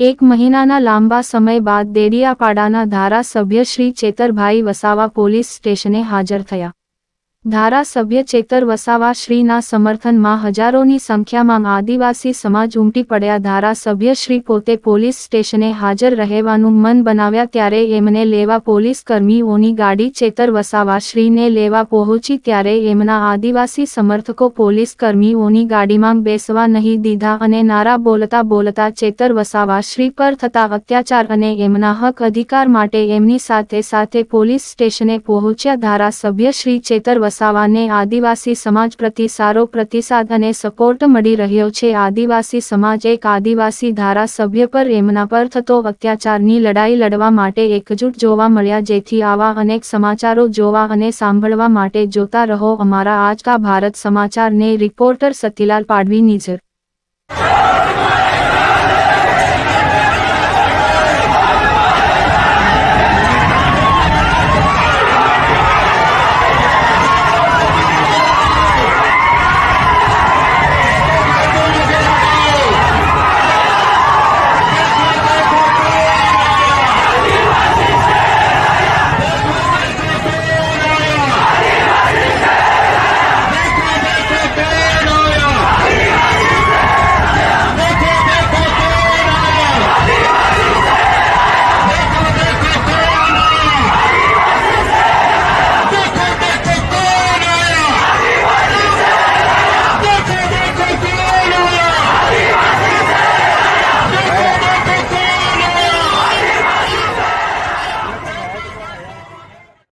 એક મહિનાના લાંબા સમય બાદ દેડિયાપાડાના ધારાસભ્ય શ્રી ચેતરભાઈ વસાવા પોલીસ સ્ટેશને હાજર થયા. ધારાસભ્ય ચેતર વસાવા શ્રીના સમર્થનમાં હજારોની સંખ્યામાં આદિવાસી સમાજ ઉમટી પડ્યા. ધારાસભ્ય શ્રી પોતે પોલીસ સ્ટેશને હાજર રહેવાનું મન બનાવ્યા ત્યારે એમને લેવા પોલીસ કર્મીઓની ગાડી ચેતર વસાવા શ્રીને લેવા પહોંચી ત્યારે એમના આદિવાસી સમર્થકો પોલીસ કર્મીઓની ગાડીમાં બેસવા નહીં દીધા અને નારા બોલતા બોલતા ચેતર વસાવા શ્રી પર થતા અત્યાચાર અને એમના હક અધિકાર માટે એમની સાથે સાથે પોલીસ સ્ટેશને પહોંચ્યા. ધારાસભ્ય શ્રી ચેતર વસાવાને આદિવાસી સમાજ પ્રતિ સારો પ્રતિસાદ અને સપોર્ટ મળી રહ્યો છે. આદિવાસી સમાજ એક આદિવાસી ધારાસભ્ય પર એમના પર થતો અત્યાચારની લડાઈ લડવા માટે એકજૂટ જોવા મળ્યા. જેથી આવા અનેક સમાચારો જોવા અને સાંભળવા માટે જોતા રહો. અમારા આજકા ભારત સમાચારને રિપોર્ટર સતીલાલ પાડવી નિઝર